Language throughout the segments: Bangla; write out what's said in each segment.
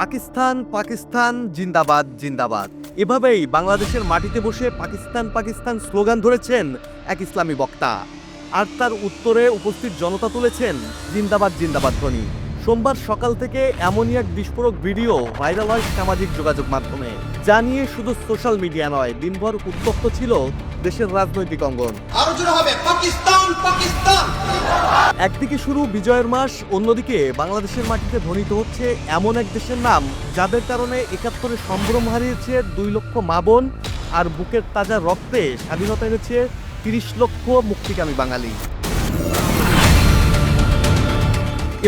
পাকিস্তান পাকিস্তান, জিন্দাবাদ জিন্দাবাদ। এভাবেই বাংলাদেশের মাটিতে বসে পাকিস্তান পাকিস্তান স্লোগান ধরেছেন এক ইসলামী বক্তা। আর তার উত্তরে উপস্থিত জনতা তুলেছেন জিন্দাবাদ জিন্দাবাদ ধ্বনি। সোমবার সকাল থেকে এমনই এক বিস্ফোরক ভিডিও ভাইরাল হয় সামাজিক যোগাযোগ মাধ্যমে। যা নিয়ে শুধু সোশ্যাল মিডিয়া নয়, দিনভর উত্তপ্ত ছিল দেশের রাজনৈতিক অঙ্গন। আরও হবে, পাকিস্তান পাকিস্তান। একদিকে শুরু বিজয়ের মাস, অন্যদিকে বাংলাদেশের মাটিতে ধ্বনিত হচ্ছে এমন এক দেশের নাম, যাদের কারণে একাত্তরে সম্ভ্রম হারিয়েছে দুই লক্ষ মা বোন আর বুকের তাজা রক্তে স্বাধীনতা এনেছে তিরিশ লক্ষ মুক্তিকামী বাঙালি।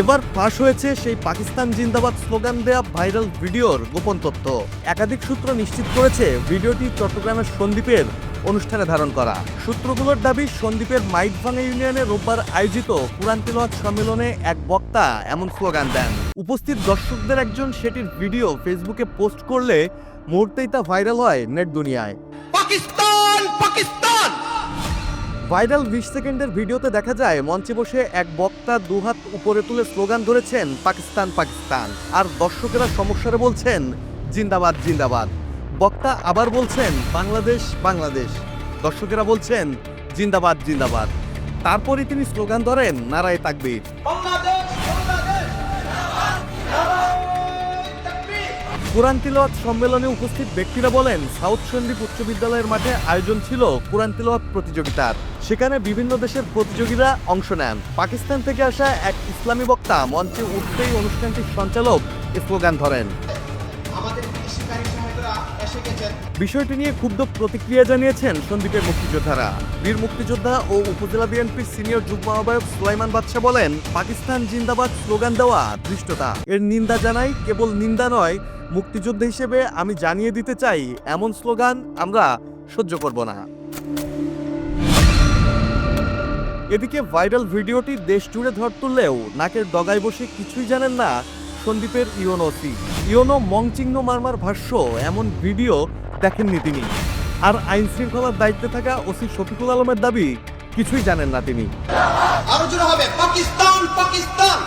এবার ফাঁস হয়েছে সেই পাকিস্তান জিন্দাবাদ স্লোগান দেয়া ভাইরাল ভিডিওর গোপন তথ্য। একাধিক সূত্র নিশ্চিত করেছে, ভিডিওটি চট্টগ্রামের সন্দ্বীপের অনুষ্ঠানে ধারণ করা। সূত্রগুলোর দাবি সন্দ্বীপের মাইটভাঙ্গা ইউনিয়নে রোববার আয়োজিত কুরআন তিলাওয়াত সম্মেলনে এক বক্তা এমন স্লোগান দেন। উপস্থিত দর্শকদের একজন সেটির ভিডিও ফেসবুকে পোস্ট করলে মুহূর্তেই তা ভাইরাল হয় নেট দুনিয়ায়। পাকিস্তান পাকিস্তান! ভাইরাল বিশ সেকেন্ডের ভিডিওতে দেখা যায় মঞ্চে বসে এক বক্তা দুহাত উপরে তুলে স্লোগান ধরেছেন পাকিস্তান পাকিস্তান। আর দর্শকেরা সমস্যারে বলছেন জিন্দাবাদ জিন্দাবাদ। বক্তা আবার বলছেন বাংলাদেশ বাংলাদেশ। দর্শকেরা বলছেন জিন্দাবাদ জিন্দাবাদ। তারপরই তিনি স্লোগান ধরেন নারায় তাকবীর। কোরআন তিলওয়াত সম্মেলনে উপস্থিত ব্যক্তিরা বলেন সাউথ সন্দীপ উচ্চ বিদ্যালয়ের মাঠে আয়োজন ছিল কোরআন তিলওয়াত প্রতিযোগিতার। সেখানে বিভিন্ন দেশের প্রতিযোগীরা অংশ নেন। পাকিস্তান থেকে আসা এক ইসলামী বক্তা মঞ্চে উঠতেই অনুষ্ঠানটির সঞ্চালক স্লোগান ধরেন। বিষয়টি নিয়ে ক্ষুব্ধ প্রতিক্রিয়া জানিয়েছেন সন্দীপের মুক্তিযোদ্ধারা। বীর মুক্তিযোদ্ধা ও উপজেলা বিএনপির সিনিয়র যুগ্ম আহ্বায়ক সুলাইমান বাদশা বলেন, পাকিস্তান জিন্দাবাদ স্লোগান দেওয়া ধৃষ্টতা এর নিন্দা জানাই কেবল নিন্দা নয়, মুক্তিযোদ্ধা হিসেবে আমি জানিয়ে দিতে চাই, এমন স্লোগান আমরা সহ্য করব না। এদিকে ভাইরাল ভিডিওটি দেশ জুড়ে ধর তুললেও নাকের ডগায় বসে কিছুই জানেন না সন্দীপের ইওনোসি ইওনো মংচিংনো মারমার ভাষ্য, এমন ভিডিও দেখেননি তিনি। আর আইন শৃঙ্খলার দায়িত্বে থাকা ওসি শফিকুল আলমের দাবি, কিছুই জানেন না তিনি। আলোচনা হবে। পাকিস্তান পাকিস্তান!